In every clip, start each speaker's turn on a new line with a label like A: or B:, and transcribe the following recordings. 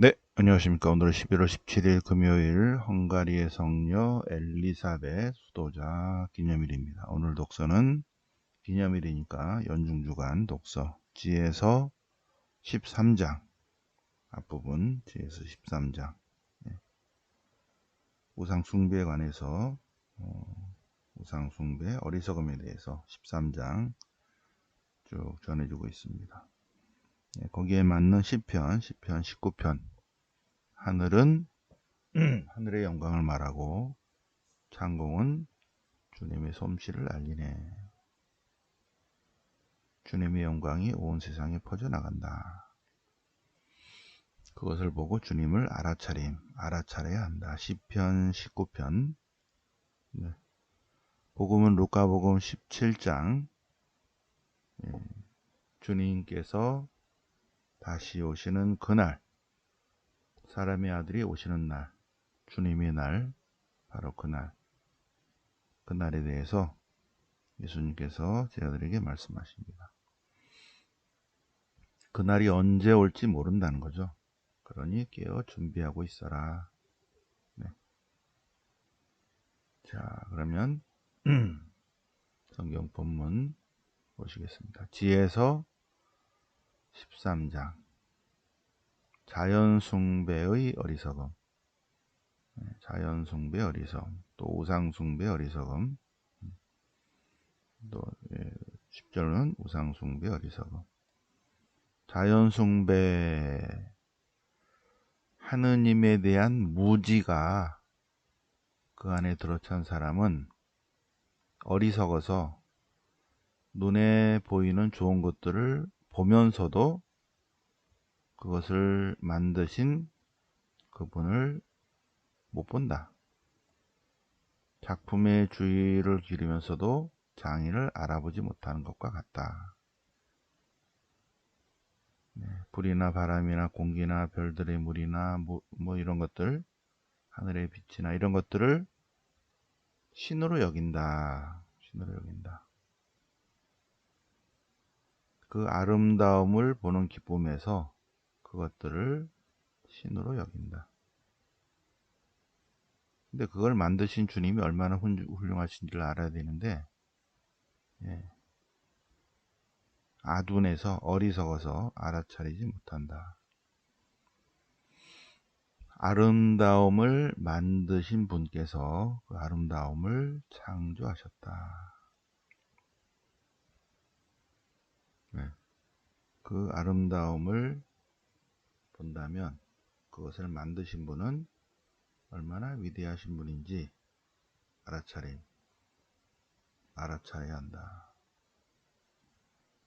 A: 네, 안녕하십니까. 오늘은 11월 17일 금요일 헝가리의 성녀 엘리사벳 수도자 기념일입니다. 오늘 독서는 기념일이니까 연중주간 독서 지에서 13장 앞부분 지에서 13장 네. 우상 숭배에 관해서 어, 우상 숭배 어리석음에 대해서 13장 쭉 전해주고 있습니다. 네, 거기에 맞는 시편, 시편 19편. 하늘은 하늘의 영광을 말하고 창공은 주님의 솜씨를 알리네. 주님의 영광이 온 세상에 퍼져나간다. 그것을 보고 주님을 알아차림, 알아차려야 한다. 시편 19편. 네. 복음은 루카복음 17장. 네. 주님께서 다시 오시는 그날, 사람의 아들이 오시는 날, 주님의 날, 바로 그날, 그날에 대해서 예수님께서 제자들에게 말씀하십니다. 그날이 언제 올지 모른다는 거죠. 그러니 깨어 준비하고 있어라. 네. 자, 그러면 성경 본문 보시겠습니다. 지혜서 13장. 자연숭배의 어리석음. 네, 자연숭배 어리석음. 또 우상숭배 어리석음. 또 10절은 예, 우상숭배 어리석음. 자연숭배. 하느님에 대한 무지가 그 안에 들어찬 사람은 어리석어서 눈에 보이는 좋은 것들을 보면서도 그것을 만드신 그분을 못 본다. 작품의 주의를 기르면서도 장인을 알아보지 못하는 것과 같다. 네, 불이나 바람이나 공기나 별들의 물이나 뭐, 뭐 이런 것들, 하늘의 빛이나 이런 것들을 신으로 여긴다. 신으로 여긴다. 그 아름다움을 보는 기쁨에서 그것들을 신으로 여긴다. 근데 그걸 만드신 주님이 얼마나 훌륭하신지를 알아야 되는데, 예. 아둔해서 어리석어서 알아차리지 못한다. 아름다움을 만드신 분께서 그 아름다움을 창조하셨다. 네. 그 아름다움을 본다면 그것을 만드신 분은 얼마나 위대하신 분인지 알아차림, 알아차려야 한다.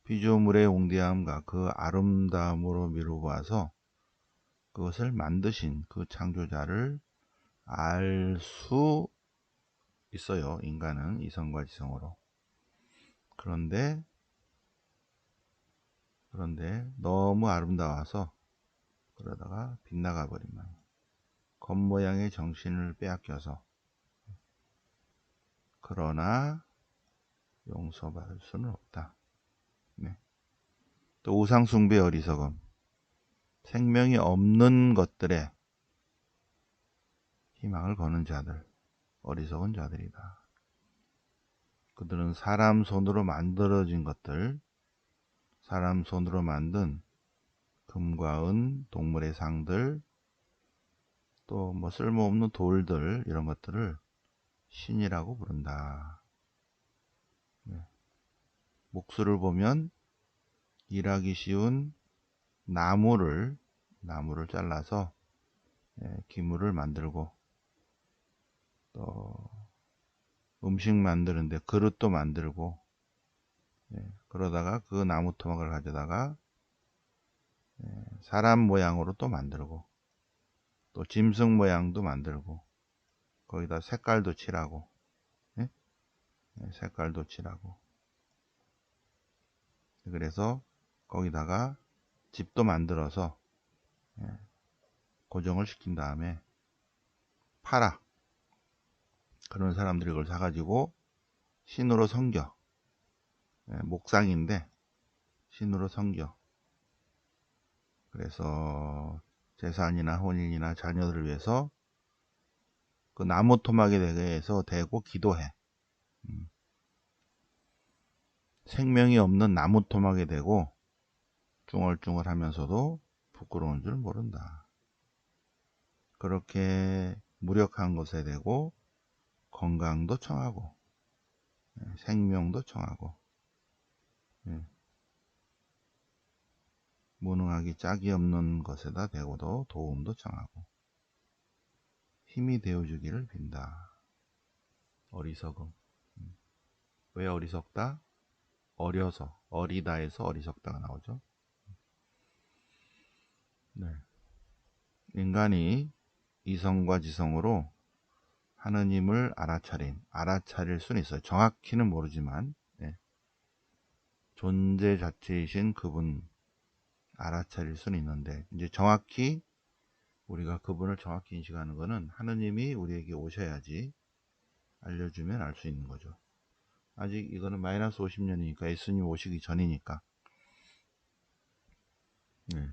A: 피조물의 옹대함과 그 아름다움으로 미루고 와서 그것을 만드신 그 창조자를 알 수 있어요. 인간은 이성과 지성으로. 그런데 그런데 너무 아름다워서 그러다가 빗나가 버리면 겉모양의 정신을 빼앗겨서 그러나 용서받을 수는 없다. 네. 또 우상숭배 어리석음 생명이 없는 것들에 희망을 거는 자들 어리석은 자들이다. 그들은 사람 손으로 만들어진 것들 사람 손으로 만든 금과 은, 동물의 상들, 또 뭐 쓸모없는 돌들 이런 것들을 신이라고 부른다. 네. 목수를 보면 일하기 쉬운 나무를 나무를 잘라서 예, 기물을 만들고 또 음식 만드는데 그릇도 만들고 예, 그러다가 그 나무 토막을 가져다가 예, 사람 모양으로 또 만들고 또 짐승 모양도 만들고 거기다 색깔도 칠하고 예? 예? 색깔도 칠하고 그래서 거기다가 집도 만들어서 예, 고정을 시킨 다음에 팔아 그런 사람들이 그걸 사가지고 신으로 섬겨 예, 목상인데 신으로 섬겨. 그래서 재산이나 혼인이나 자녀들을 위해서 그 나무 토막에 대해서 대고 기도해. 음. 생명이 없는 나무 토막에 대고 중얼중얼 하면서도 부끄러운 줄 모른다. 그렇게 무력한 것에 대고 건강도 청하고 예, 생명도 청하고 무능하기 짝이 없는 것에다 대고도 도움도 청하고 힘이 되어주기를 빈다. 어리석음. 음. 왜 어리석다? 어려서, 어리다에서 어리석다가 나오죠. 네. 인간이 이성과 지성으로 하느님을 알아차린, 알아차릴 수는 있어요. 정확히는 모르지만, 네. 존재 자체이신 그분 알아차릴 수는 있는데, 이제 정확히 우리가 그분을 정확히 인식하는 것은 하느님이 우리에게 오셔야지 알려주면 알 수 있는 거죠. 아직 이거는 마이너스 50년이니까 예수님 오시기 전이니까. 네.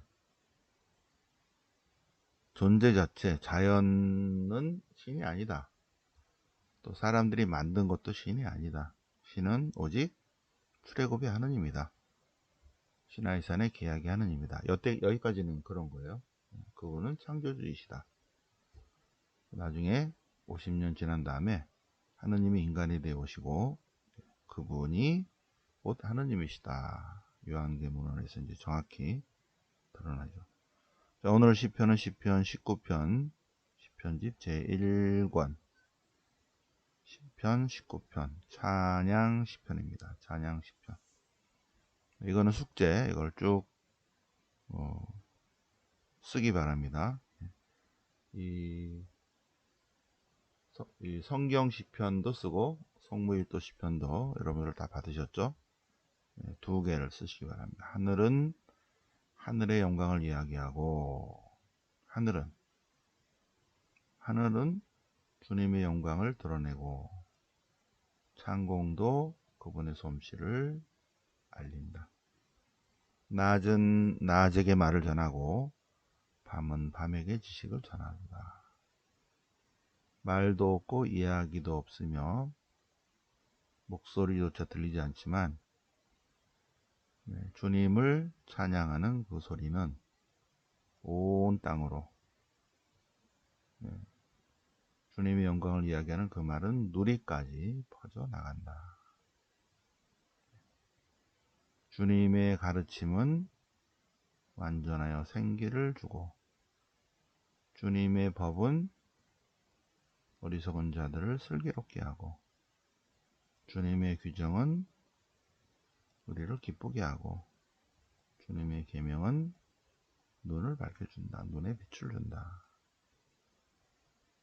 A: 존재 자체, 자연은 신이 아니다. 또 사람들이 만든 것도 신이 아니다. 신은 오직 출애굽의 하느님이다. 신하이산의 계약의 하느님이다. 여태 여기까지는 그런 거예요. 그분은 창조주이시다. 나중에 50년 지난 다음에 하느님이 인간이 되어 오시고 그분이 곧 하느님이시다. 요한계문헌에서 이제 정확히 드러나죠. 자, 오늘 시편은 시편 19편 시편집 제1권 시편 19편 찬양 시편입니다. 찬양 시편 이거는 숙제 이걸 쭉 어, 쓰기 바랍니다. 이, 이 성경 시편도 쓰고 성무일도 시편도 여러분들 다 받으셨죠? 네, 두 개를 쓰시기 바랍니다. 하늘은 하늘의 영광을 이야기하고 하늘은 하늘은 주님의 영광을 드러내고 창공도 그분의 솜씨를 알린다. 낮은 낮에게 말을 전하고 밤은 밤에게 지식을 전한다. 말도 없고 이야기도 없으며 목소리조차 들리지 않지만 네, 주님을 찬양하는 그 소리는 온 땅으로 네, 주님의 영광을 이야기하는 그 말은 누리까지 퍼져 나간다. 주님의 가르침은 완전하여 생기를 주고 주님의 법은 어리석은 자들을 슬기롭게 하고 주님의 규정은 우리를 기쁘게 하고 주님의 계명은 눈을 밝혀준다. 눈에 빛을 준다.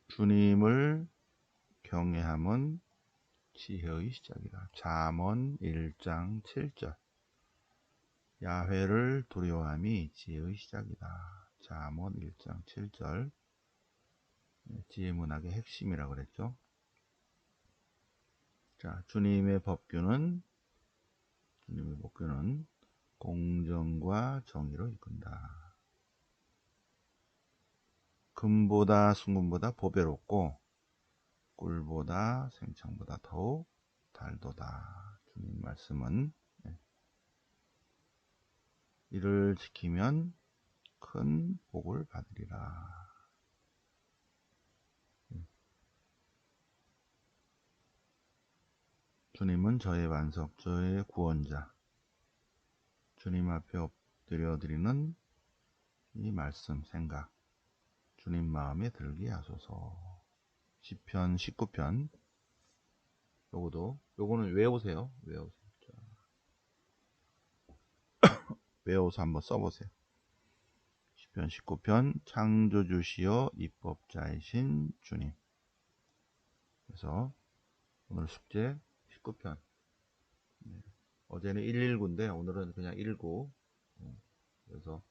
A: 주님을 경외함은 지혜의 시작이다. 잠언 1장 7절 야훼를 두려워함이 지혜의 시작이다. 잠언 1장 7절 지혜 문학의 핵심이라고 그랬죠. 자, 주님의 법규는 주님의 법규는 공정과 정의로 이끈다. 금보다 순금보다 보배롭고 꿀보다 생창보다 더욱 달도다. 주님 말씀은 네. 이를 지키면 큰 복을 받으리라. 주님은 저의 반석, 저의 구원자. 주님 앞에 엎드려 드리는 이 말씀, 생각. 주님 마음에 들게 하소서. 시편 19편. 요거도, 요거는 외우세요. 외우세요. 외워서 한번 써보세요. 시편 19편 창조주시여 입법자이신 주님 그래서 오늘 숙제 19편 네. 어제는 119인데 오늘은 그냥 19 네. 그래서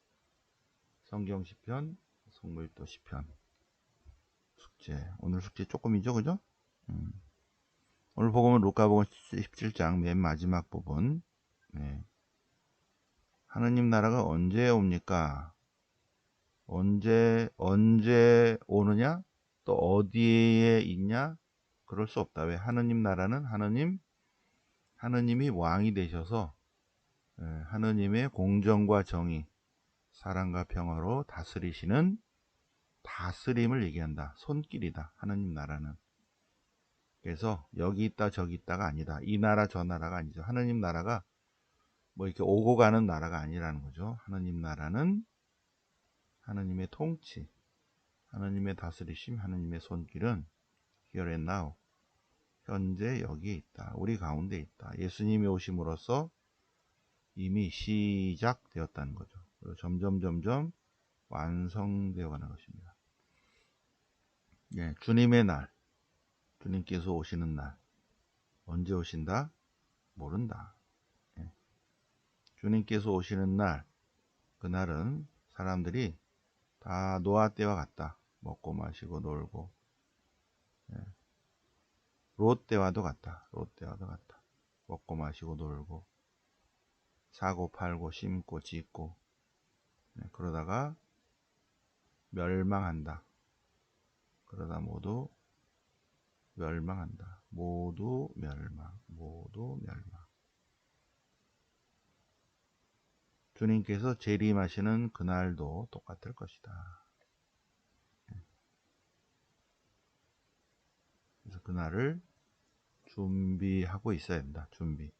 A: 성경 시편 성물도 시편 숙제 오늘 숙제 조금이죠 그죠? 음. 오늘 복음은 루카복음 17장 맨 마지막 부분 네. 하느님 나라가 언제 옵니까? 언제 언제 오느냐? 또 어디에 있냐? 그럴 수 없다. 왜 하느님 나라는 하느님 하느님이 왕이 되셔서 예, 하느님의 공정과 정의 사랑과 평화로 다스리시는 다스림을 얘기한다. 손길이다. 하느님 나라는. 그래서 여기 있다 저기 있다가 아니다. 이 나라 저 나라가 아니죠. 하느님 나라가 뭐 이렇게 오고 가는 나라가 아니라는 거죠 하느님 나라는 하느님의 통치, 하느님의 다스리심, 하느님의 손길은 here and now, 현재 여기에 있다. 우리 가운데 있다. 예수님이 오심으로써 이미 시작되었다는 거죠. 그리고 점점 점점 완성되어 가는 것입니다. 예, 주님의 날, 주님께서 오시는 날, 언제 오신다? 모른다. 예. 주님께서 오시는 날, 그날은 사람들이 다 노아 때와 같다. 먹고 마시고 놀고. 예. 롯 때와도 같다. 롯 때와도 같다. 먹고 마시고 놀고. 사고 팔고 심고 짓고. 예. 그러다가 멸망한다. 그러다 모두 멸망한다. 모두 멸망. 모두 멸망. 주님께서 재림하시는 그날도 똑같을 것이다. 그래서 그날을 준비하고 있어야 된다. 준비.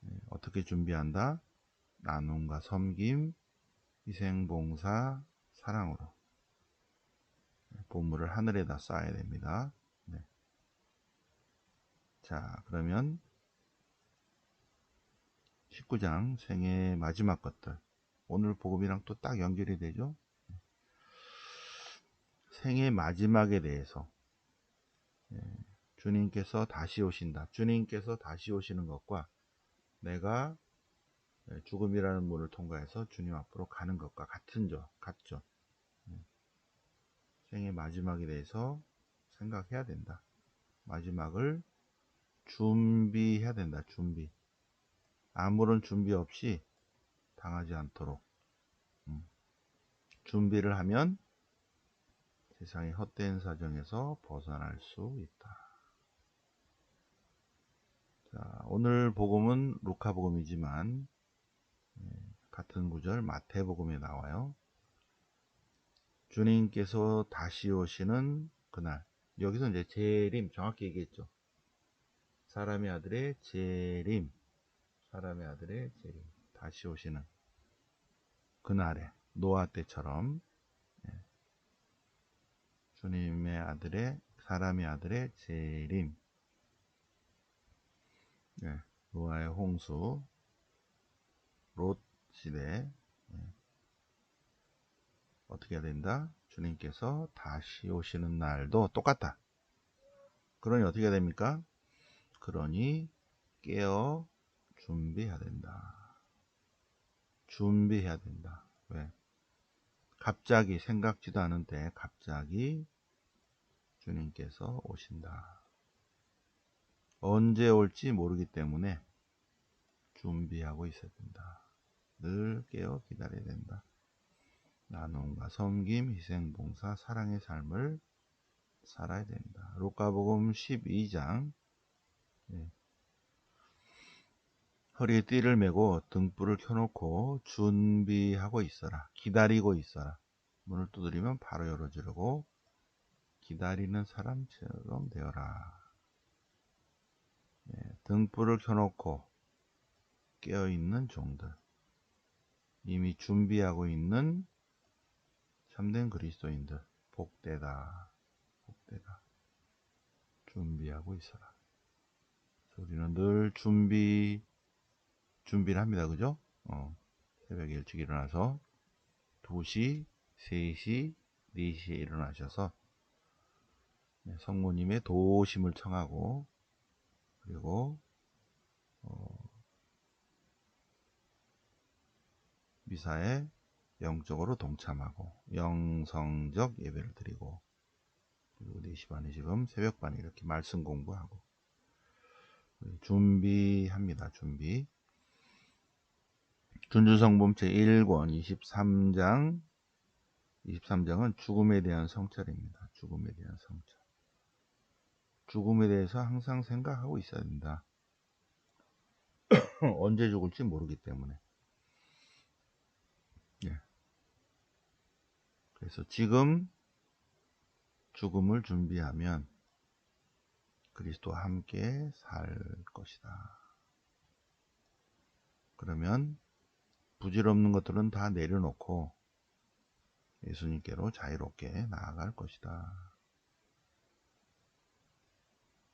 A: 네, 어떻게 준비한다? 나눔과 섬김, 희생봉사, 사랑으로. 네, 보물을 하늘에다 쌓아야 됩니다. 네. 자, 그러면 19장 생의 마지막 것들. 오늘 복음이랑 또 딱 연결이 되죠? 생의 마지막에 대해서. 예, 주님께서 다시 오신다. 주님께서 다시 오시는 것과 내가 예, 죽음이라는 문을 통과해서 주님 앞으로 가는 것과 같은 점 같죠? 예. 생의 마지막에 대해서 생각해야 된다. 마지막을 준비해야 된다 준비 아무런 준비 없이 당하지 않도록 음. 준비를 하면 세상의 헛된 사정에서 벗어날 수 있다. 자, 오늘 복음은 루카복음이지만 예, 같은 구절 마태복음에 나와요. 주님께서 다시 오시는 그날 여기서 이제 재림 정확히 얘기했죠. 사람의 아들의 재림 사람의 아들의 재림 다시 오시는 그날에 노아 때처럼 예. 주님의 아들의 사람의 아들의 재림 예. 노아의 홍수 롯 시대 예. 어떻게 해야 된다? 주님께서 다시 오시는 날도 똑같다. 그러니 어떻게 해야 됩니까? 그러니 깨어 준비해야 된다. 준비해야 된다. 왜? 갑자기 생각지도 않은데 갑자기 주님께서 오신다. 언제 올지 모르기 때문에 준비하고 있어야 된다. 늘 깨어 기다려야 된다. 나눔과 섬김, 희생, 봉사, 사랑의 삶을 살아야 된다. 로카복음 12장 예. 허리에 띠를 메고 등불을 켜놓고 준비하고 있어라. 기다리고 있어라. 문을 두드리면 바로 열어주려고 기다리는 사람처럼 되어라. 네, 등불을 켜놓고 깨어있는 종들. 이미 준비하고 있는 참된 그리스도인들. 복되다. 복되다. 준비하고 있어라. 우리는 늘 준비, 준비를 합니다. 그죠? 어, 새벽에 일찍 일어나서 2시, 3시, 4시에 일어나셔서 네, 성모님의 도심을 청하고 그리고 어, 미사에 영적으로 동참하고 영성적 예배를 드리고 그리고 4시 반에 지금 새벽 반에 이렇게 말씀 공부하고 준비합니다. 준비 준주성범 제1권 23장 23장은 죽음에 대한 성찰입니다. 죽음에 대한 성찰. 죽음에 대해서 항상 생각하고 있어야 된다. 언제 죽을지 모르기 때문에. 예. 그래서 지금 죽음을 준비하면 그리스도와 함께 살 것이다. 그러면 부질없는 것들은 다 내려놓고 예수님께로 자유롭게 나아갈 것이다.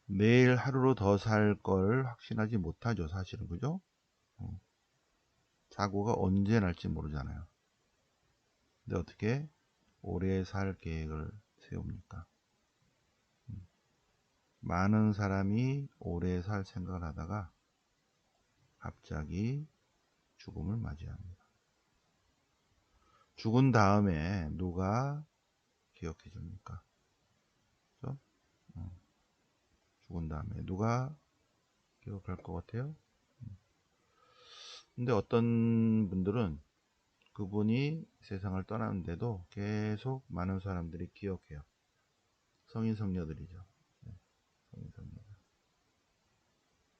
A: 내일 하루로 더 살 걸 확신하지 못하죠, 사실은. 그죠? 어. 사고가 언제 날지 모르잖아요. 근데 어떻게 오래 살 계획을 세웁니까? 음. 많은 사람이 오래 살 생각을 하다가 갑자기 죽음을 맞이합니다. 죽은 다음에 누가 기억해 줍니까? 그렇죠? 어. 죽은 다음에 누가 기억할 것 같아요? 음. 근데 어떤 분들은 그분이 세상을 떠나는데도 계속 많은 사람들이 기억해요. 성인 성녀들이죠. 네, 성인 성녀들.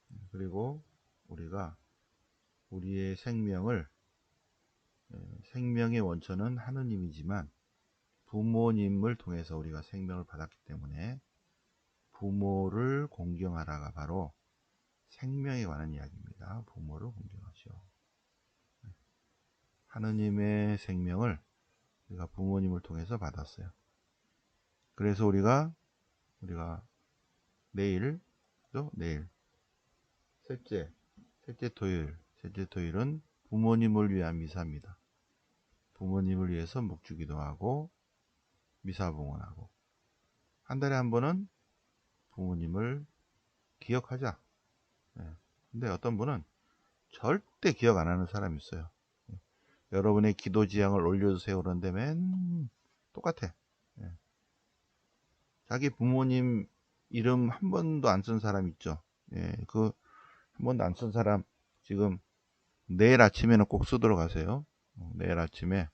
A: 네, 그리고 우리가 우리의 생명을 예, 생명의 원천은 하느님이지만 부모님을 통해서 우리가 생명을 받았기 때문에 부모를 공경하라가 바로 생명에 관한 이야기입니다. 부모를 공경하시오. 네. 하느님의 생명을 우리가 부모님을 통해서 받았어요. 그래서 우리가 우리가 내일 또 내일 셋째 셋째 토요일 셋째 토요일은 부모님을 위한 미사입니다. 부모님을 위해서 묵주기도 하고 미사 봉헌하고 한 달에 한 번은 부모님을 기억하자. 네. 근데 어떤 분은 절대 기억 안 하는 사람이 있어요. 네. 여러분의 기도 지향을 올려주세요 그런데 맨 똑같아. 네. 자기 부모님 이름 한 번도 안 쓴 사람 있죠. 예, 그 한 번도 안 쓴 사람 지금 내일 아침에는 꼭 쓰도록 하세요. 어, 내일 아침에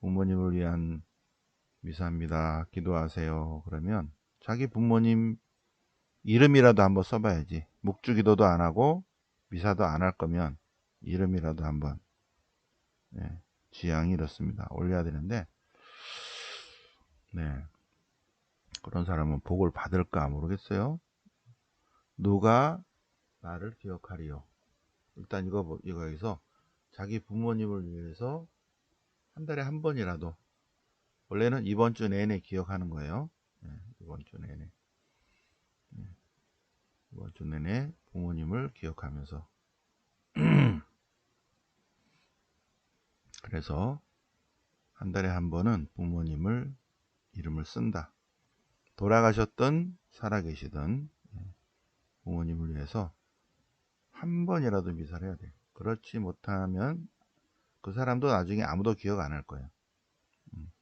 A: 부모님을 위한 미사입니다. 기도하세요. 그러면 자기 부모님 이름이라도 한번 써봐야지. 묵주 기도도 안 하고 미사도 안 할 거면 이름이라도 한번 네, 지향이 이렇습니다. 올려야 되는데 네 그런 사람은 복을 받을까 모르겠어요. 누가 나를 기억하리요. 일단 이거 뭐, 이거 여기서 자기 부모님을 위해서 한 달에 한 번이라도 원래는 이번 주 내내 기억하는 거예요. 네, 이번 주 내내 네, 이번 주 내내 부모님을 기억하면서 그래서 한 달에 한 번은 부모님을 이름을 쓴다. 돌아가셨던 살아계시던 네, 부모님을 위해서 한 번이라도 미사를 해야 돼. 그렇지 못하면 그 사람도 나중에 아무도 기억 안 할 거예요. 음.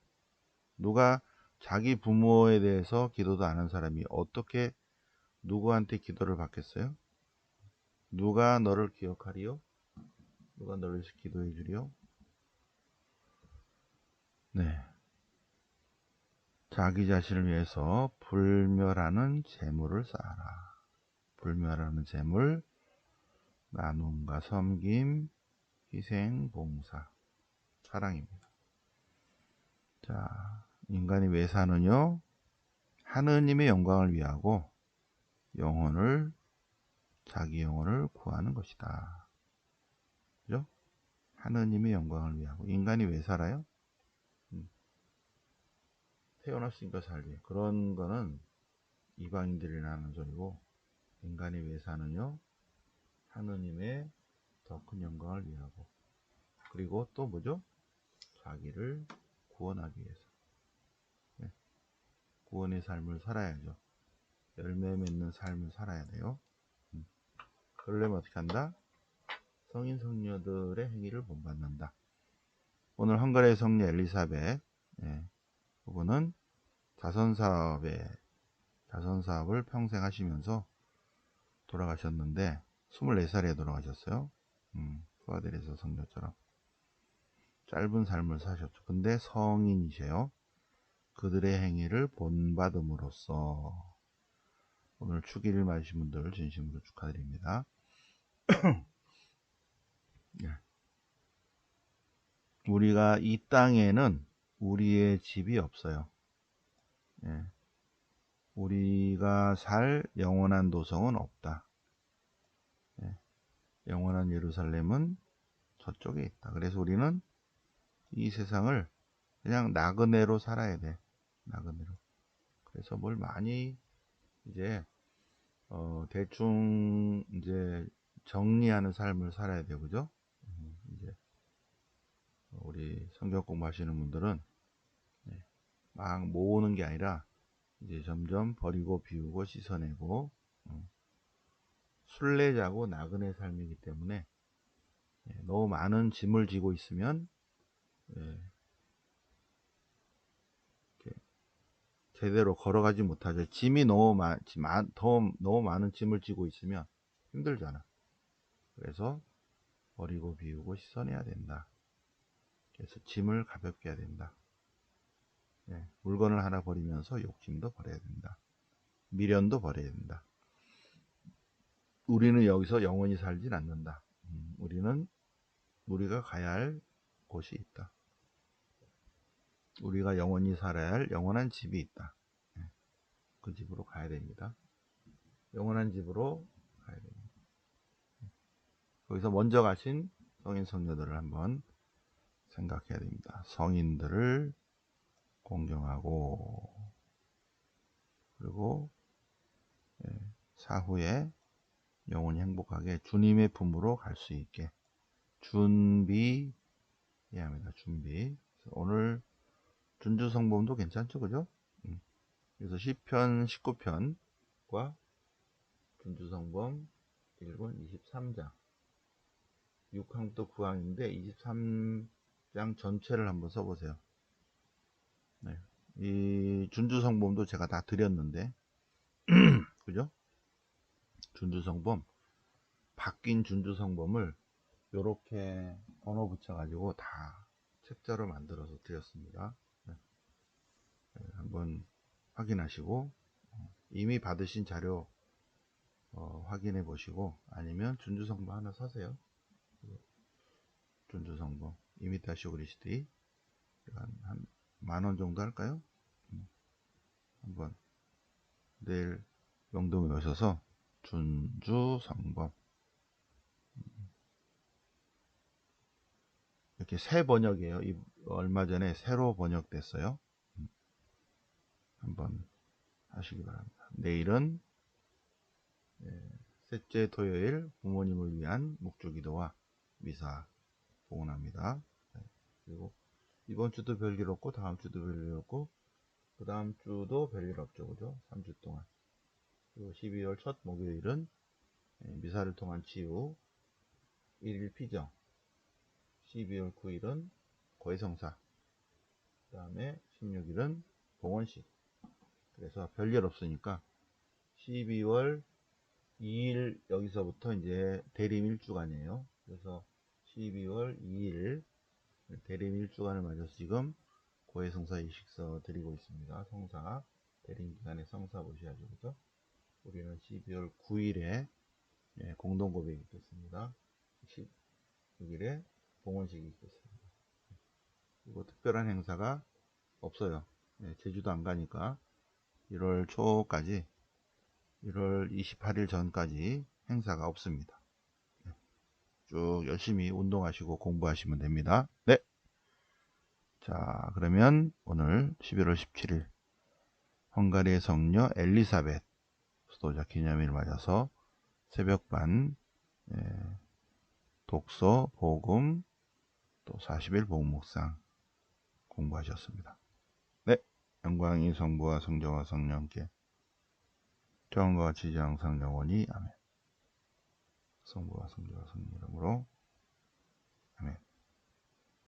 A: 누가 자기 부모에 대해서 기도도 안 한 사람이 어떻게 누구한테 기도를 받겠어요? 누가 너를 기억하리요? 누가 너를 기도해 주리요? 네. 자기 자신을 위해서 불멸하는 재물을 쌓아라. 불멸하는 재물, 나눔과 섬김, 희생, 봉사, 사랑입니다. 자, 인간이 왜 사느냐? 하느님의 영광을 위하고 영혼을 자기 영혼을 구하는 것이다. 그죠? 하느님의 영광을 위하고 인간이 왜 살아요? 음. 태어났으니까 살지. 그런 거는 이방인들이 나는 소리고 인간이 왜 사느냐? 하느님의 더 큰 영광을 위하고 그리고 또 뭐죠? 자기를 구원하기 위해서 네. 구원의 삶을 살아야죠. 열매 맺는 삶을 살아야 돼요. 음. 그러려면 어떻게 한다? 성인 성녀들의 행위를 본받는다. 오늘 헝가리의 성녀 엘리사벳 예, 그분은 자선사업에 자선사업을 평생 하시면서 돌아가셨는데 24살에 돌아가셨어요. 음, 후아데레서 성녀처럼. 짧은 삶을 사셨죠. 근데 성인이세요. 그들의 행위를 본받음으로써 오늘 축일을 맞으신 분들 진심으로 축하드립니다. 네. 우리가 이 땅에는 우리의 집이 없어요. 예. 우리가 살 영원한 도성은 없다. 예. 영원한 예루살렘은 저쪽에 있다. 그래서 우리는 이 세상을 그냥 나그네로 살아야 돼. 나그네로. 그래서 뭘 많이 이제 어 대충 이제 정리하는 삶을 살아야 되고 그죠? 음, 이제 우리 성경 공부하시는 분들은 네, 막 모으는 게 아니라 이제 점점 버리고 비우고 씻어내고 어, 순례자고 나그네 삶이기 때문에 예, 너무 많은 짐을 지고 있으면 예, 제대로 걸어가지 못하죠. 짐이 너무 많, 더 너무 많은 짐을 지고 있으면 힘들잖아. 그래서 버리고 비우고 씻어내야 된다. 그래서 짐을 가볍게 해야 된다. 네, 물건을 하나 버리면서 욕심도 버려야 된다. 미련도 버려야 된다. 우리는 여기서 영원히 살진 않는다. 음, 우리는 우리가 가야 할 곳이 있다. 우리가 영원히 살아야 할 영원한 집이 있다. 네, 그 집으로 가야 됩니다. 영원한 집으로 가야 됩니다. 네, 거기서 먼저 가신 성인 성녀들을 한번 생각해야 됩니다. 성인들을 공경하고 그리고 예, 사후에 영원히 행복하게 주님의 품으로 갈 수 있게 준비해야 합니다. 준비. 오늘 준주 성범도 괜찮죠, 그죠? 음. 그래서 시편 19편과 준주 성범 1권 23장 6항도 9항인데 23장 전체를 한번 써보세요. 네. 이 준주 성범도 제가 다 드렸는데 그죠? 준주 성범 바뀐 준주 성범을 이렇게 번호 붙여 가지고 다 책자로 만들어서 드렸습니다. 네. 네, 한번 확인하시고 어, 이미 받으신 자료 어, 확인해 보시고 아니면 준주 성범 하나 사세요. 준주 성범 이미타시 오리시티 한 만원 정도 할까요? 음. 한번 내일 명동에 오셔서 준주 성범 이렇게 새 번역이에요. 이 얼마 전에 새로 번역됐어요. 음. 한번 하시기 바랍니다. 내일은 예, 셋째 토요일 부모님을 위한 목주기도와 미사 봉헌합니다. 네, 그리고 이번 주도 별일 없고 다음 주도 별일 없고 그 다음 주도 별일 없죠 그죠 3주 동안 그리고 12월 첫 목요일은 예, 미사를 통한 치유 1일 피정 12월 9일은 거해성사 그 다음에 16일은 봉원식 그래서 별일 없으니까 12월 2일 여기서부터 이제 대림 일주간이에요 그래서 12월 2일 대림 일주간을 맞아서 지금 고해성사 이식서 드리고 있습니다. 성사 대림기간의 성사 보셔야죠. 그죠? 우리는 12월 9일에 예, 공동 고백이 있겠습니다. 16일에 봉헌식이 있겠습니다. 그리고 특별한 행사가 없어요. 예, 제주도 안 가니까 1월 초까지 1월 28일 전까지 행사가 없습니다. 쭉 열심히 운동하시고 공부하시면 됩니다. 네. 자, 그러면 오늘 11월 17일 헝가리의 성녀 엘리사벳 수도자 기념일을 맞아서 새벽반 예, 독서, 복음, 또 40일 복음묵상 공부하셨습니다. 네, 영광이 성부와 성자와 성령께 처음과 같이 항상 영원히 아멘. 성부와 성자와 성령 이름으로